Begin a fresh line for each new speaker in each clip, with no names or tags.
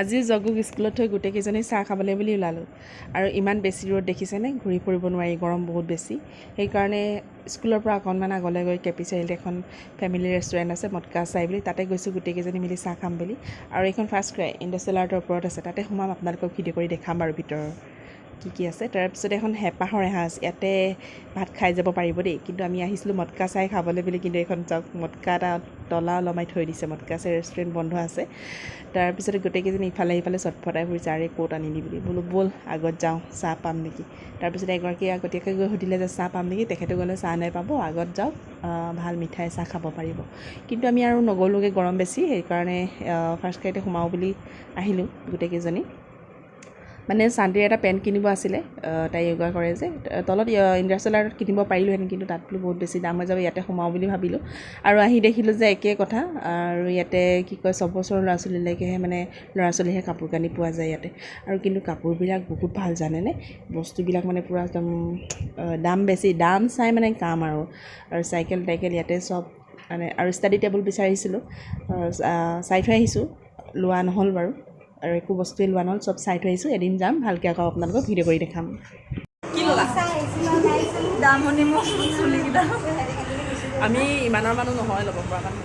আজি জগুক স্কুলত থৈ গোটেইকেইজনী চাহ খাবলৈ বুলি ওলালোঁ। আৰু ইমান বেছি ৰ'দ দেখিছেনে? ঘূৰি ফুৰিব নোৱাৰি গৰম বহুত বেছি। সেইকাৰণে স্কুলৰ পৰা অকণমান আগলৈ গৈ কে পি চাৰিআলিত এখন ফেমিলি ৰেষ্টুৰেণ্ট আছে মটকা চাই বুলি তাতে গৈছোঁ গোটেইকেইজনী মিলি চাহ খাম বুলি। আৰু এইখন ফাৰ্ষ্ট ক্ৰাই ইণ্ডাষ্ট্ৰিয়েল আৰ্টৰ ওপৰত আছে তাতে সোমাম আপোনালোকক ভিডিঅ' কৰি দেখাম বাৰু ভিতৰৰ। কি কি আছে তাৰপিছত এখন হেঁপাহৰ এসাঁজ ইয়াতে ভাত খাই যাব পাৰিব দেই। কিন্তু আমি আহিছিলোঁ মটকা চাই খাবলৈ বুলি কিন্তু এইখন চাওক মটকা এটা তলা ওলমাই থৈ দিছে মটকা চাই ৰেষ্টুৰেণ্ট বন্ধ আছে। তাৰপিছতে গোটেইকেইজনী ইফালে সিফালে চটফটাই ফুৰিছে আৰে ক'ত আনিলি বুলি। বোলো ব'ল আগত যাওঁ চাহ পাম নেকি? তাৰপিছত এগৰাকীয়ে আগতীয়াকৈ গৈ সুধিলে যে চাহ পাম নেকি? তেখেতে ক'লে চাহ নাপাব আগত যাওক ভাল মিঠাই চাহ খাব পাৰিব। কিন্তু আমি আৰু নগ'লোগৈ গৰম বেছি সেইকাৰণে ফাৰ্ষ্ট ক্ৰাইতে সোমাওঁ বুলি আহিলোঁ গোটেইকেইজনী। মানে চান্তিৰ এটা পেণ্ট কিনিব আছিলে তাই য়োগা কৰে যে। তলত ইণ্ডাষ্ট্ৰিয়েল আৰ্টত কিনিব পাৰিলোহেঁতেন কিন্তু তাত বোলো বহুত বেছি দাম হৈ যাব ইয়াতে সোমাওঁ বুলি ভাবিলোঁ। আৰু আহি দেখিলোঁ যে একেই কথা আৰু ইয়াতে কি কয় ছয় বছৰৰ ল'ৰা ছোৱালীলৈকেহে মানে ল'ৰা ছোৱালীহে কাপোৰ কানি পোৱা যায় ইয়াতে। আৰু কিন্তু কাপোৰবিলাক বহুত ভাল জানেনে? বস্তুবিলাক মানে পূৰা একদম দাম বেছি দাম চাই মানে কাম আৰু। আৰু চাইকেল টাইকেল ইয়াতে চব মানে আৰু ষ্টাডি টেবুল বিচাৰিছিলোঁ। চাই থৈ আহিছোঁ লোৱা নহ'ল বাৰু। আৰু একো বস্তুৱে লোৱা নহ'ল চব চাই থৈ আহিছোঁ এদিন যাম ভালকৈ আকৌ আপোনালোকক ভিডিঅ' কৰি দেখাম। আমি ইমানৰ মানুহ নহয় ল'ব পৰা কাৰণে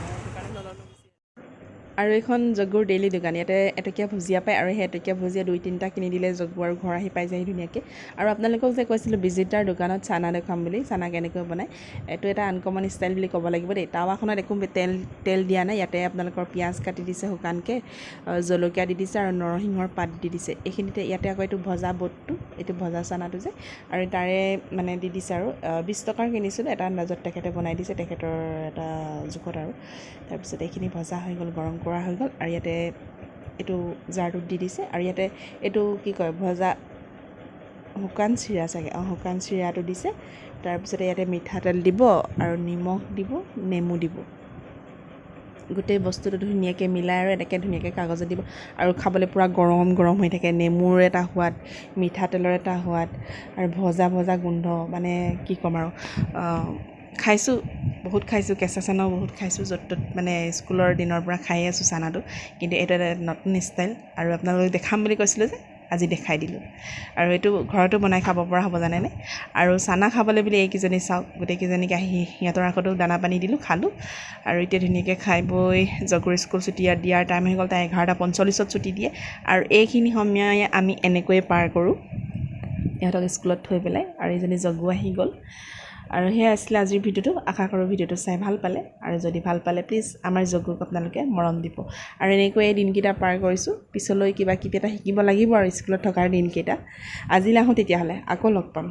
আৰু এইখন জগ্গুৰ ডেইলি দোকান। ইয়াতে এটকীয়া ভুজিয়া পায় আৰু সেই এটকীয়া ভুজিয়া দুই তিনিটা কিনি দিলে জগ্গু আৰু ঘৰ আহি পাই যায় ধুনীয়াকৈ। আৰু আপোনালোকক যে কৈছিলোঁ বিজিতাৰ দোকানত চানা দেখুৱাম বুলি চানা কেনেকৈ বনায় এইটো এটা আনকমন ষ্টাইল বুলি ক'ব লাগিব দেই। টাৱাখনত একো তেল তেল দিয়া নাই ইয়াতে আপোনালোকৰ পিঁয়াজ কাটি দিছে শুকানকৈ জলকীয়া দি দিছে আৰু নৰসিংহৰ পাত দি দিছে। এইখিনিতে ইয়াতে আকৌ এইটো ভজা বটটো এইটো ভজা চানাটো যে আৰু তাৰে মানে দি দিছে আৰু বিছ টকাৰ কিনিছিলোঁ এটা আন্দাজত তেখেতে বনাই দিছে তেখেতৰ এটা জোখত আৰু। তাৰপিছত এইখিনি ভজা হৈ গ'ল গৰম কৰা হৈ গ'ল আৰু ইয়াতে এইটো জাৰটোত দি দিছে আৰু ইয়াতে এইটো কি কয় ভজা শুকান চিৰা চাগে। অঁ শুকান চিৰাটো দিছে। তাৰপিছতে ইয়াতে মিঠাতেল দিব আৰু নিমখ দিব নেমু দিব। গোটেই বস্তুটো ধুনীয়াকৈ মিলাই আৰু এনেকৈ ধুনীয়াকৈ কাগজত দিব আৰু খাবলৈ পূৰা গৰম গৰম হৈ থাকে। নেমুৰ এটা সোৱাদ মিঠাতেলৰ এটা সোৱাদ আৰু ভজা ভজা গোন্ধ মানে কি ক'ম আৰু খাইছোঁ বহুত খাইছোঁ কেঁচা চানাও বহুত খাইছোঁ য'ত ত'ত মানে স্কুলৰ দিনৰ পৰা খায়ে আছোঁ চানাটো। কিন্তু এইটো এটা নতুন ষ্টাইল আৰু আপোনালোকক দেখাম বুলি কৈছিলোঁ যে আজি দেখাই দিলোঁ। আৰু এইটো ঘৰতো বনাই খাব পৰা হ'ব জানেনে? আৰু চানা খাবলৈ বুলি এইকেইজনী চাওক গোটেইকেইজনীক আহি সিহঁতৰ আগতো দানা পানী দিলোঁ খালোঁ। আৰু এতিয়া ধুনীয়াকৈ খাই বৈ জগুৰ স্কুল ছুটী দিয়াৰ টাইম হৈ গ'ল তাই এঘাৰটা পঞ্চল্লিছত ছুটী দিয়ে। আৰু এইখিনি সময়ে আমি এনেকৈয়ে পাৰ কৰোঁ। ইহঁতক স্কুলত থৈ পেলাই আৰু এইজনী জগু আহি গ'ল। আৰু সেয়া আছিলে আজিৰ ভিডিঅ'টো। আশা কৰোঁ ভিডিঅ'টো চাই ভাল পালে। আৰু যদি ভাল পালে প্লিজ আমাৰ জগুক আপোনালোকে মৰম দিব। আৰু এনেকৈয়ে দিনকেইটা পাৰ কৰিছোঁ। পিছলৈ কিবা কিবি এটা শিকিব লাগিব আৰু স্কুলত থকাৰ দিনকেইটা। আজিলৈ আহোঁ তেতিয়াহ'লে। আকৌ লগ পাম।